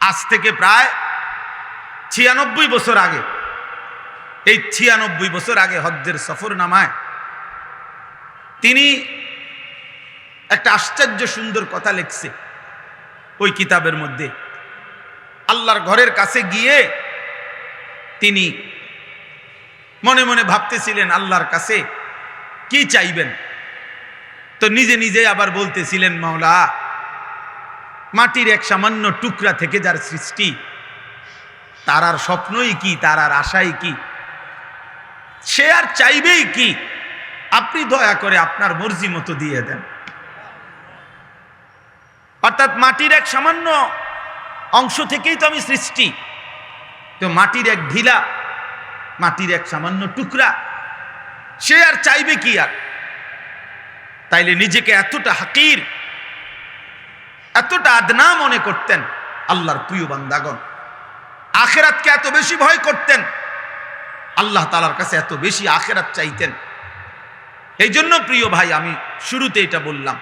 আজ থেকে প্রায় ছিয়ানব্বই বছর আগে, এই ছিয়ানব্বই বছর আগে হজ্জের সফর নামায় তিনি একটা আশ্চর্য সুন্দর কথা লিখছে ওই কিতাবের মধ্যে। আল্লাহর ঘরের কাছে গিয়ে তিনি মনে মনে ভাবতেছিলেন, আল্লাহর কাছে কি চাইবেন? তো নিজে নিজে আবার বলতেছিলেন, মাওলা মাটির এক সামান্য টুকরা থেকে যার সৃষ্টি, তার আর স্বপ্নই কি, তার আর আশাই কি? সে আর চাইবেই কি? আপনি দয়া করে আপনার মর্জি মতো দিয়ে দেন। অর্থাৎ মাটির এক সামান্য অংশ থেকেই তো আমি সৃষ্টি। তো মাটির এক ঢিলা, মাটির এক সামান্য টুকরা, সে আর চাইবে কি আর? তাইলে নিজেকে এতটা হাকির এতটা আদনা মনে করতেন আল্লাহর প্রিয় বান্দাগণ। আখেরাতকে এত বেশি ভয় করতেন, আল্লাহ তালার কাছে এত বেশি আখেরাত চাইতেন। এই জন্য প্রিয় ভাই, আমি শুরুতে এটা বললাম।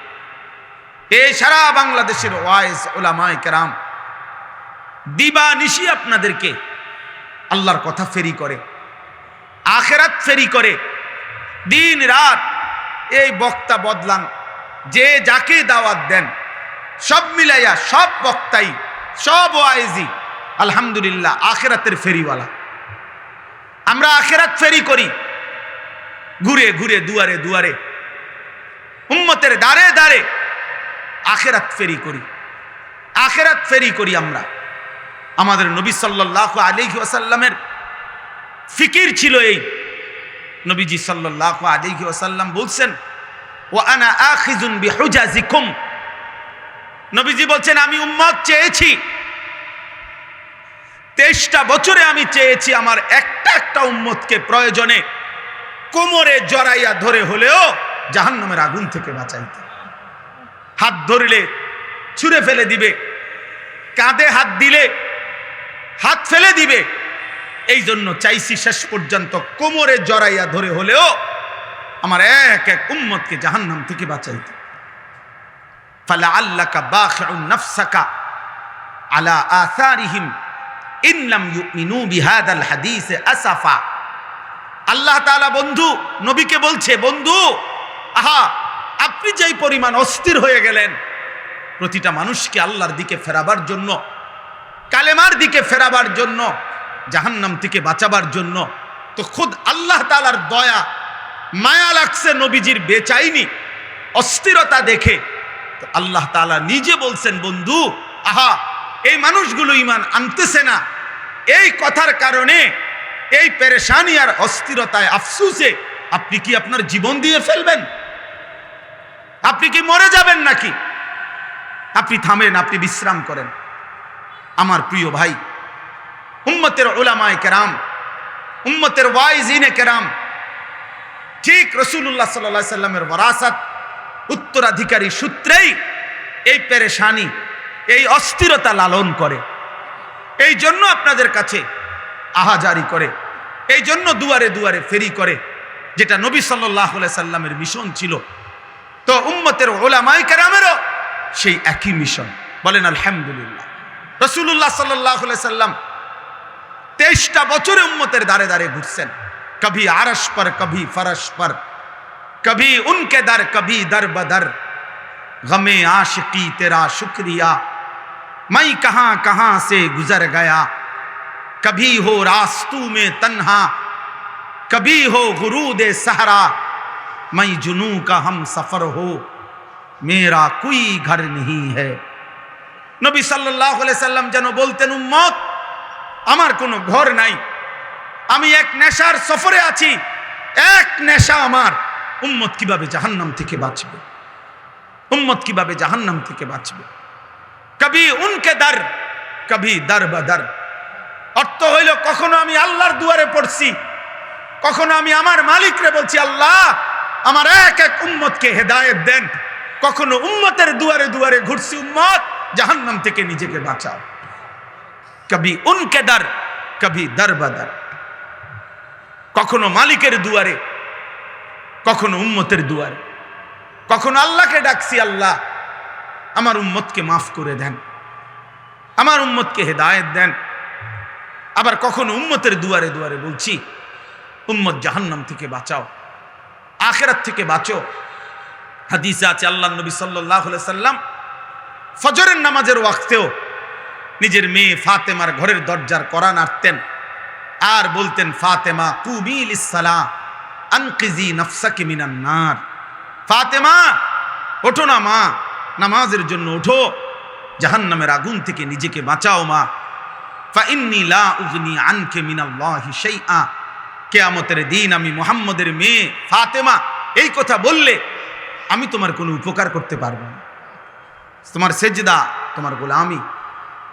এই সারা বাংলাদেশের ওয়াইস ওলামায় কেরাম, দিবা নিশি আপনাদেরকে আল্লাহর কথা ফেরি করে, আখেরাত ফেরি করে, দিন রাত এই বক্তা বদলান, যে যাকে দাওয়াত দেন। সব মিলাইয়া, সব বক্তাই, সব ওয়াইজি, আলহামদুলিল্লাহ, আখেরাতের ফেরিওয়ালা। আমরা আখেরাত ফেরি করি। ঘুরে ঘুরে, দুয়ারে দুয়ারে। উম্মতের দাঁড়ে দাঁড়ে আখেরাত ফেরি করি। আখেরাত ফেরি করি আমরা। আমাদের নবী সাল্লাহ আলিহি ওয়াসাল্লামের ফিকির ছিল এই। নবীজি সাল্লাহ আলিহি ওয়াসাল্লাম বলছেন ও আনা আখিজুন বিহুজাজিকুম। নবীজি বলছেন, আমি উম্মত চেয়েছি। তেইশটা বছরে আমি চেয়েছি আমার একটা একটা উম্মতকে প্রয়োজনে কোমরে জড়াইয়া ধরে হলেও জাহান্নামের আগুন থেকে বাঁচাইতে। হাত ধরলে, ছুঁড়ে ফেলে দিবে। কাঁধে হাত দিলে, হাত ফেলে দিবে। এই জন্য চাইছি শেষ পর্যন্ত কোমরে জড়াইয়া ধরে হলেও আমার এক এক উম্মতকে জাহান্নাম থেকে বাঁচাইতে। ফালা আল্লাকা বাখিউন নাফসাকা আলা আসারিহিম ইনলাম ইউমিনু বিহাদাল হাদিসে আসাফা আল্লাহ তাআলা বন্ধু, নবীকে বলছে, বন্ধু, আহা, আপনি যেই পরিমাণ অস্থির হয়ে গেলেন, প্রতিটা মানুষকে আল্লাহর দিকে ফেরাবার জন্য, কালেমার দিকে ফেরাবার জন্য, জাহান্নাম থেকে বাঁচাবার জন্য, তো খুদ আল্লাহ তালার দয়া, মায়া লাগছে নবীজির বেচাইনি, অস্থিরতা দেখে। আল্লাহ তালা নিজে বলছেন, বন্ধু, আহা, এই মানুষগুলো ইমান আনতেছে না। এই কথার কারণে, এই পেরেশানি আর অস্থিরতায় আফসুসে আপনি কি আপনার জীবন দিয়ে ফেলবেন? আপনি কি মরে যাবেন নাকি? আপনি থামেন, আপনি বিশ্রাম করেন। আমার প্রিয় ভাই, উম্মতের ওলামায় কেরাম, উম্মতের ওয়াইজিনে কেরাম, ঠিক রসুল্লাহ সাল্লা সাল্লামের বরাসাত উত্তরাধিকারী সূত্রেই এই পেরেশানি, এই অস্থিরতা লালন করে। এই জন্য আপনাদের কাছে আহাজারি করে। এই জন্য দুয়ারে দুয়ারে ফেরি করে, যেটা নবী সাল্লাহ সাল্লামের মিশন ছিল। তো উম্মতের ওলামাই কেরামেরও সেই একই মিশন। বলেন, আলহামদুলিল্লাহ। রসুল্লাহ সাল্লাহ সাল্লাম তেইশটা বছরে উম্মতের দাঁড়ে দাঁড়ে ঘুরছেন। কভি আরস পর, কভি ফরস পর কভি উনকে দর কভি দর বদর गमे आशिकी तेरा शुक्रिया मैं कहाँ कहाँ से गुजर गया कभी हो रास्तू में तन्हा कभी हो गुरूद सहरा मैं जुनू का हम सफर हो मेरा कोई घर नहीं है নবী সাল্লাহ সাল্লাম যেন বলতেন উম্মত আমার কোনো ঘর নাই আমি এক নেশার সফরে আছি এক নেশা আমার উম্মত কীভাবে জাহান্নাম থেকে বাঁচবে? উম্মত কীভাবে জাহান্নাম থেকে বাঁচবে? কবি উনকে দার, কবি দার বাদার অর্থ হইল, কখনো আমি আল্লাহর দুয়ারে পড়ছি, কখনো আমি আমার মালিকরে বলছি, আল্লাহ, আমার এক এক উম্মতকে হেদায়েত দেন। কখনো উম্মতের দুয়ারে দুয়ারে ঘুরছি, উম্মত, জাহান্নাম থেকে নিজেকে বাঁচাও। কবি উনকে দার, কবি দার বাদার কখনো মালিকের দুয়ারে কখনো উম্মতের দুয়ারে, কখনো আল্লাহকে ডাকছি, আল্লাহ, আমার উম্মতকে মাফ করে দেন, আমার উম্মতকে হেদায়েত দেন। আবার কখনো উম্মতের দুয়ারে দুয়ারে বলছি, উম্মত জাহান্নাম থেকে বাঁচাও, আখেরাত থেকে বাঁচো। হাদিসে আছে আল্লাহ নবী সাল্লাহ সাল্লাম ফজরের নামাজের ওয়াক্তেও নিজের মেয়ে ফাতেমার ঘরের দরজার করা নাড়তেন, আর বলতেন, ফাতেমা কুবিল ইসালা আনকিজি নফসাকে মিনান নার। ফাতেমা, ওঠো না মা, নামাজের জন্য ওঠো। জাহান্নামের আগুন থেকে নিজেকে বাঁচাও মা। ফাইন্নি লা উগনি আনকে মিনাল্লাহি শাইআ। কেয়ামতের দিন আমি মোহাম্মদের মেয়ে ফাতেমা, এই কথা বললে আমি তোমার কোনো উপকার করতে পারব না। তোমার সেজদা, তোমার গোলামি